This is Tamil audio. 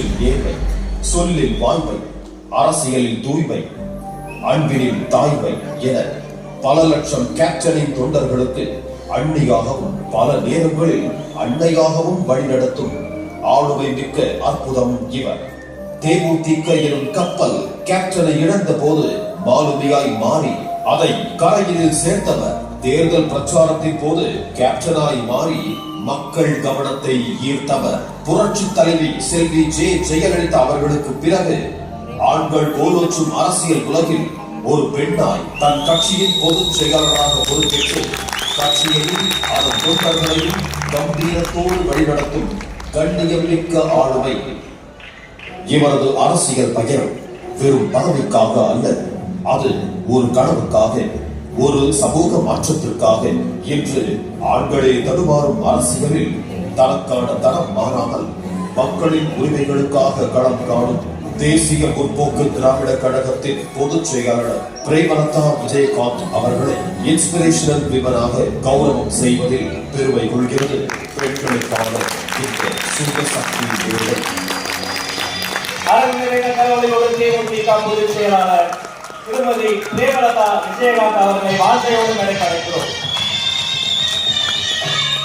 பேச்சில் ஏழ்மை சொல்லில் வாழ்வை அரசியலில் தூய்மை அன்பினில் தாய்மை என பல லட்சம் கேப்டனின் தொண்டர்களுக்கு அன்னியாகவும் பல நேரங்களில் அன்னையாகவும் வழிநடத்தும் ஆளுமை மிக்க அற்புதமும் இவர். தேமுதிக எனும் கப்பல் கேப்டனை இழந்த போது மாலுமியாய் மாறி அதை கரையினில் சேர்த்தவர். தேர்தல் பிரச்சாரத்தின் போது கேப்டனாய் மாறி மக்கள் கவனத்தை ஈர்த்தவர். புரட்சி தலைவி செல்வி ஜே ஜெயலலிதா அவர்களுக்கு பிறகு ஆண்கள் ஓலோச்சும் அரசியல் உலகில் ஒரு பெண்ணாய் தன் கட்சியின் பொதுச் செயலாளராக பொறுப்பேற்று கட்சியையும் அதன் தொண்டர்களையும் கம்பீரத்தோடு வழிநடத்தும் கண்ணியமிக்க ஆளுமை. இவரது அரசியல் பெயர் வெறும் பதவிக்காக அல்ல அது ஒரு கனவுக்காக ஒரு சமூக மாற்றத்திற்காக இன்று ஆண்களை தடுமாறும் அரசியலில் தனக்கான தரம் மாறாமல் மக்களின் உரிமைகளுக்காக களம் காணும் தேசிய முற்போக்கு திராவிட கழகத்தின் பொதுச் செயலாளர் பிரேமலதா விஜயகாந்த் அவர்களை இன்ஸ்பிரேஷனல் விமனாக கௌரவம் செய்வதில் பெருமை கொள்கிறது. பெண்களுக்கான இந்த சுக சக்தி அரங்கு நிறைந்த தேமுதிக பொதுச் செயலாளர் திருமதி பிரேமலதா விஜயகாந்த் அவர்களை வார்த்தையோடு நடைபெறுகிறோம்